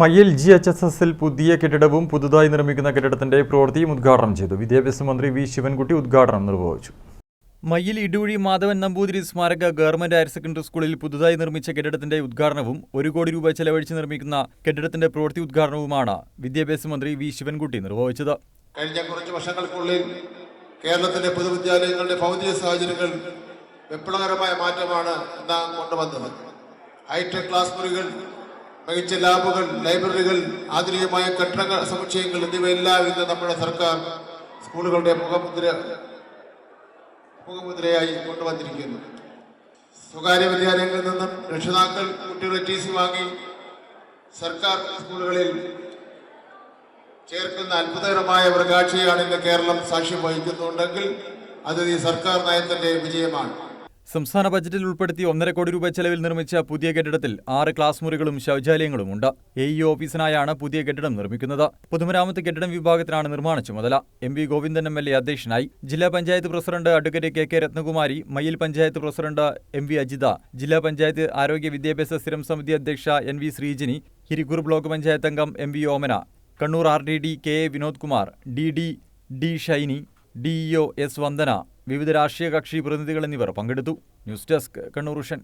Mayyil G H S എസിൽ പുതിയ കെട്ടിടവും പുതുതായി നിർമ്മിക്കുന്ന കെട്ടിടത്തിന്റെ പ്രവൃത്തിയും ഉദ്ഘാടനം ചെയ്തു. വിദ്യാഭ്യാസ മന്ത്രി വി ശിവൻകുട്ടി ഉദ്ഘാടനം നിർവഹിച്ചു. മയ്യിൽ ഇടുവഴി മാധവൻ നമ്പൂതിരി സ്മാരക ഗവൺമെന്റ് ഹയർ സെക്കൻഡറി സ്കൂളിൽ പുതുതായി നിർമ്മിച്ച കെട്ടിടത്തിന്റെ ഉദ്ഘാടനവും ഒരു കോടി രൂപ ചെലവഴിച്ച് നിർമ്മിക്കുന്ന കെട്ടിടത്തിന്റെ പ്രവൃത്തി ഉദ്ഘാടനവുമാണ് വിദ്യാഭ്യാസ മന്ത്രി വി ശിവൻകുട്ടി നിർവഹിച്ചത്. കഴിഞ്ഞ കുറച്ച് വർഷങ്ങൾക്കുള്ളിൽ കേരളത്തിലെ പൊതുവിദ്യാലയങ്ങളുടെ ഭൗതിക സാഹചര്യങ്ങൾ വിപ്ലവകരമായ മാറ്റമാണ് നാം കൊണ്ടുവന്നത്. ഹൈടെക് ക്ലാസ് മുറികൾ മികച്ച ലാബുകൾ ലൈബ്രറികൾ ആധുനികമായ കെട്ടിടങ്ങൾ സമുച്ചയങ്ങൾ എന്നിവയെല്ലാം ഇന്ന് നമ്മുടെ സർക്കാർ സ്കൂളുകളുടെ മുഖമുദ്ര മുഖമുദ്രയായി കൊണ്ടുവന്നിരിക്കുന്നു. സ്വകാര്യ വിദ്യാലയങ്ങളിൽ നിന്നും രക്ഷിതാക്കൾ കുട്ടികളെ ടി സി വാങ്ങി സർക്കാർ സ്കൂളുകളിൽ ചേർക്കുന്ന അത്ഭുതകരമായ ഒരു കാഴ്ചയാണ് ഇന്ന് കേരളം സാക്ഷ്യം വഹിക്കുന്നുണ്ടെങ്കിൽ അത് ഈ സർക്കാർ നയത്തിന്റെ വിജയമാണ്. സംസ്ഥാന ബജറ്റിൽ ഉൾപ്പെടുത്തി ഒന്നര കോടി രൂപ ചെലവിൽ നിർമ്മിച്ച പുതിയ കെട്ടിടത്തിൽ ആറ് ക്ലാസ് മുറികളും ശൗചാലയങ്ങളും ഉണ്ട്. എ ഇ ഓഫീസിനായാണ് പുതിയ കെട്ടിടം നിർമ്മിക്കുന്നത്. പൊതുമരാമത്ത് കെട്ടിടം വിഭാഗത്തിനാണ് നിർമ്മാണ ചുമതല. M V Govindan M L A അധ്യക്ഷനായി ജില്ലാ panchayat president advocate K K Ratnakumari Mayyil panchayat president M V Ajitha ജില്ലാ പഞ്ചായത്ത് ആരോഗ്യ വിദ്യാഭ്യാസ സ്ഥിരം സമിതി അധ്യക്ഷ N V Sreejini Irikkur block panchayat അംഗം M V Omana Kannur R D D K A Vinod Kumar D D D Shiny D EO S Vandana വിവിധ രാഷ്ട്രീയ കക്ഷി പ്രതിനിധികൾ എന്നിവർ പങ്കെടുത്തു. News desk Kannur vision